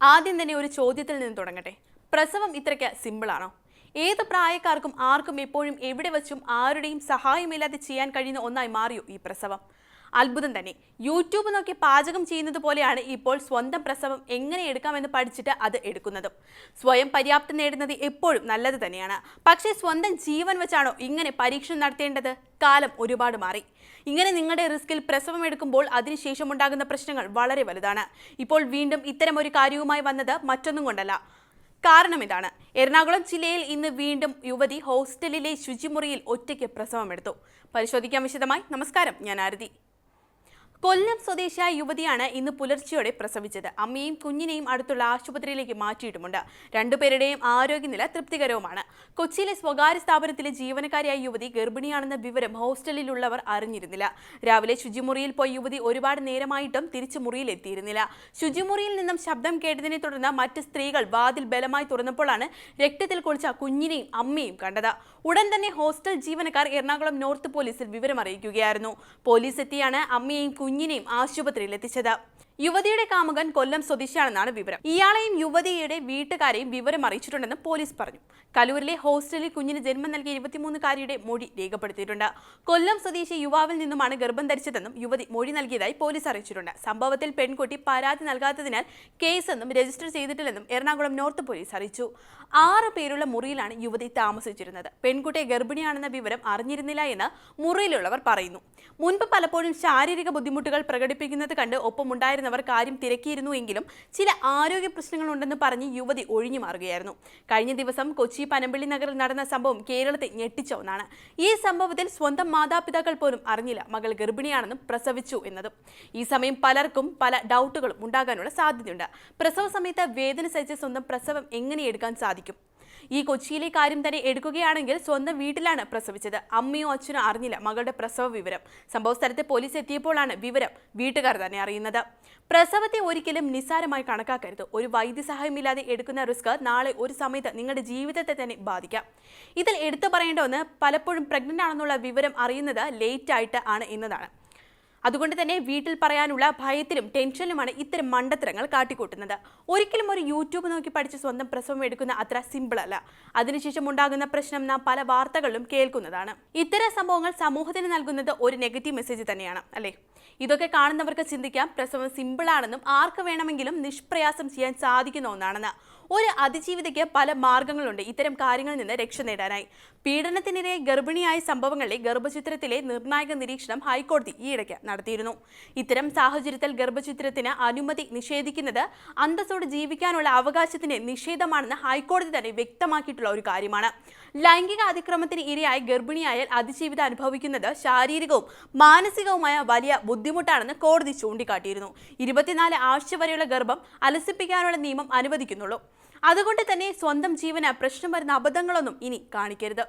ആദ്യം തന്നെ ഒരു ചോദ്യത്തിൽ നിന്ന് തുടങ്ങട്ടെ. പ്രസവം ഇത്രയ്ക്ക് സിമ്പിളാണോ ഏത് പ്രായക്കാർക്കും ആർക്കും എപ്പോഴും എവിടെ വച്ചും ആരുടെയും സഹായമില്ലാതെ ചെയ്യാൻ കഴിയുന്ന ഒന്നായി മാറിയോ ഈ പ്രസവം? അത്ഭുതം തന്നെ. യൂട്യൂബ് നോക്കി പാചകം ചെയ്യുന്നത് പോലെയാണ് ഇപ്പോൾ സ്വന്തം പ്രസവം എങ്ങനെ എടുക്കാമെന്ന് പഠിച്ചിട്ട് അത് എടുക്കുന്നതും. സ്വയം പര്യാപ്തം നേടുന്നത് എപ്പോഴും നല്ലത് തന്നെയാണ്. പക്ഷേ സ്വന്തം ജീവൻ വെച്ചാണോ ഇങ്ങനെ പരീക്ഷണം നടത്തേണ്ടത്? കാലം ഒരുപാട് മാറി. ഇങ്ങനെ നിങ്ങളുടെ റിസ്കിൽ പ്രസവം എടുക്കുമ്പോൾ അതിനുശേഷം ഉണ്ടാകുന്ന പ്രശ്നങ്ങൾ വളരെ വലുതാണ്. ഇപ്പോൾ വീണ്ടും ഇത്തരം ഒരു കാര്യവുമായി വന്നത് മറ്റൊന്നും കൊണ്ടല്ല. കാരണം ഇതാണ്. എറണാകുളം ജില്ലയിൽ ഇന്ന് വീണ്ടും യുവതി ഹോസ്റ്റലിലെ ശുചിമുറിയിൽ ഒറ്റയ്ക്ക് പ്രസവമെടുത്തു പരിശോധിക്കാൻ വിശദമായി. നമസ്കാരം. ഞാൻ ആരതി. കൊല്ലം സ്വദേശിയായ യുവതിയാണ് ഇന്ന് പുലർച്ചെയോടെ പ്രസവിച്ചത്. അമ്മയും കുഞ്ഞിനെയും അടുത്തുള്ള ആശുപത്രിയിലേക്ക് മാറ്റിയിട്ടുമുണ്ട്. രണ്ടുപേരുടെയും ആരോഗ്യനില തൃപ്തികരവുമാണ്. കൊച്ചിയിലെ സ്വകാര്യ സ്ഥാപനത്തിലെ ജീവനക്കാരിയായ യുവതി ഗർഭിണിയാണെന്ന വിവരം ഹോസ്റ്റലിലുള്ളവർ അറിഞ്ഞിരുന്നില്ല. രാവിലെ ശുചിമുറിയിൽ പോയ യുവതി ഒരുപാട് നേരമായിട്ടും തിരിച്ചു മുറിയിൽ എത്തിയിരുന്നില്ല ശുചിമുറിയിൽ നിന്നും ശബ്ദം കേട്ടതിനെ തുടർന്ന് മറ്റ് സ്ത്രീകൾ വാതിൽ ബലമായി തുറന്നപ്പോഴാണ് രക്തത്തിൽ കുളിച്ച കുഞ്ഞിനെയും അമ്മയും കണ്ടത്. ഉടൻ തന്നെ ഹോസ്റ്റൽ ജീവനക്കാർ എറണാകുളം നോർത്ത് പോലീസിൽ വിവരം അറിയിക്കുകയായിരുന്നു. പോലീസ് എത്തിയാണ് അമ്മയെയും കുഞ്ഞിനെയും ആശുപത്രിയിൽ എത്തിച്ചത്. യുവതിയുടെ കാമുകൻ കൊല്ലം സ്വദേശിയാണെന്നാണ് വിവരം. ഇയാളെയും യുവതിയുടെ വീട്ടുകാരെയും വിവരം അറിയിച്ചിട്ടുണ്ടെന്ന് പോലീസ് പറഞ്ഞു. കലൂരിലെ ഹോസ്റ്റലിൽ കുഞ്ഞിന് ജന്മം നൽകിയ ഇരുപത്തിമൂന്നുകാരിയുടെ മൊഴി രേഖപ്പെടുത്തിയിട്ടുണ്ട്. കൊല്ലം സ്വദേശി യുവാവിൽ നിന്നുമാണ് ഗർഭം ധരിച്ചതെന്നും യുവതി മൊഴി നൽകിയതായി പോലീസ് അറിയിച്ചിട്ടുണ്ട്. സംഭവത്തിൽ പെൺകുട്ടി പരാതി നൽകാത്തതിനാൽ കേസൊന്നും രജിസ്റ്റർ ചെയ്തിട്ടില്ലെന്നും എറണാകുളം നോർത്ത് പോലീസ് അറിയിച്ചു. ആറ് പേരുള്ള മുറിയിലാണ് യുവതി താമസിച്ചിരുന്നത്. പെൺകുട്ടിയെ ഗർഭിണിയാണെന്ന വിവരം അറിഞ്ഞിരുന്നില്ല എന്ന് മുറിയിലുള്ളവർ പറയുന്നു. മുൻപ് പലപ്പോഴും ശാരീരിക ബുദ്ധിമുട്ടുകൾ പ്രകടിപ്പിക്കുന്നത് കണ്ട് ഒപ്പമുണ്ടായിരുന്നവർ കാര്യം തിരക്കിയിരുന്നു എങ്കിലും ചില ആരോഗ്യ പ്രശ്നങ്ങളുണ്ടെന്ന് പറഞ്ഞ് യുവതി ഒഴിഞ്ഞു മാറുകയായിരുന്നു. കഴിഞ്ഞ ദിവസം കൊച്ചി പനമ്പള്ളി നഗറിൽ നടന്ന സംഭവം കേരളത്തെ ഞെട്ടിച്ച ഒന്നാണ്. ഈ സംഭവത്തിൽ സ്വന്തം മാതാപിതാക്കൾ പോലും അറിഞ്ഞില്ല മകൾ ഗർഭിണിയാണെന്നും പ്രസവിച്ചു എന്നതും. ഈ സമയം പലർക്കും പല ഡൗട്ടുകളും ഉണ്ടാകാനുള്ള സാധ്യതയുണ്ട്. പ്രസവ സമയത്ത് വേദന സഹിച്ച് സ്വന്തം പ്രസവം എങ്ങനെ എടുക്കാൻ സാധിക്കും? ഈ കൊച്ചിയിലെ കാര്യം തന്നെ എടുക്കുകയാണെങ്കിൽ സ്വന്തം വീട്ടിലാണ് പ്രസവിച്ചത്. അമ്മയോ അച്ഛനോ അറിഞ്ഞില്ല മകളുടെ പ്രസവ വിവരം. സംഭവ സ്ഥലത്ത് പോലീസ് എത്തിയപ്പോഴാണ് വിവരം വീട്ടുകാർ തന്നെ അറിയുന്നത്. പ്രസവത്തെ ഒരിക്കലും നിസ്സാരമായി കണക്കാക്കരുത്. ഒരു വൈദ്യസഹായമില്ലാതെ എടുക്കുന്ന റിസ്ക് നാളെ ഒരു സമയത്ത് നിങ്ങളുടെ ജീവിതത്തെ തന്നെ ബാധിക്കാം. ഇതിൽ എടുത്തു പറയേണ്ട ഒന്ന് പലപ്പോഴും പ്രഗ്നന്റ് ആണെന്നുള്ള വിവരം അറിയുന്നത് ലേറ്റ് ആയിട്ട് ആണ് എന്നതാണ്. അതുകൊണ്ട് തന്നെ വീട്ടിൽ പറയാനുള്ള ഭയത്തിലും ടെൻഷനിലുമാണ് ഇത്തരം മണ്ടത്തരങ്ങൾ കാട്ടിക്കൂട്ടുന്നത്. ഒരിക്കലും ഒരു യൂട്യൂബ് നോക്കി പഠിച്ച് സ്വന്തം പ്രസവം എടുക്കുന്ന അത്ര സിമ്പിൾ അല്ല അതിനുശേഷം ഉണ്ടാകുന്ന പ്രശ്നം നാം പല വാർത്തകളിലും കേൾക്കുന്നതാണ്. ഇത്തരം സംഭവങ്ങൾ സമൂഹത്തിന് നൽകുന്നത് ഒരു നെഗറ്റീവ് മെസ്സേജ് തന്നെയാണ് അല്ലേ? ഇതൊക്കെ കാണുന്നവർക്ക് ചിന്തിക്കാം. പ്രസവം സിമ്പിളാണെന്നും ആർക്ക് വേണമെങ്കിലും നിഷ്പ്രയാസം ചെയ്യാൻ സാധിക്കുന്ന ഒന്നാണെന്ന്. ഒരു അതിജീവിതയ്ക്ക് പല മാർഗങ്ങളുണ്ട്. ഇത്തരം കാര്യങ്ങളിൽ നിന്ന് രക്ഷ നേടാനായി. പീഡനത്തിനിരെ ഗർഭിണിയായ സംഭവങ്ങളിലെ ഗർഭചിത്രത്തിലെ നിർണായക നിരീക്ഷണം ഹൈക്കോടതി ഈയിടയ്ക്ക് നടത്തിയിരുന്നു. ഇത്തരം സാഹചര്യത്തിൽ ഗർഭചിത്രത്തിന് അനുമതി നിഷേധിക്കുന്നത് അന്തസ്സോട് ജീവിക്കാനുള്ള അവകാശത്തിന് നിഷേധമാണെന്ന് ഹൈക്കോടതി തന്നെ വ്യക്തമാക്കിയിട്ടുള്ള ഒരു കാര്യമാണ്. ലൈംഗിക അതിക്രമത്തിന് ഇരയായി ഗർഭിണിയായാൽ അതിജീവിത അനുഭവിക്കുന്നത് ശാരീരികവും മാനസികവുമായ വലിയ ബുദ്ധിമുട്ടാണെന്ന് കോടതി ചൂണ്ടിക്കാട്ടിയിരുന്നു. ഇരുപത്തിനാല് ആഴ്ച വരെയുള്ള ഗർഭം അലസിപ്പിക്കാനുള്ള നിയമം അനുവദിക്കുന്നുള്ളൂ. അതുകൊണ്ട് തന്നെ സ്വന്തം ജീവന് പ്രശ്നം വരുന്ന അബദ്ധങ്ങളൊന്നും ഇനി കാണിക്കരുത്.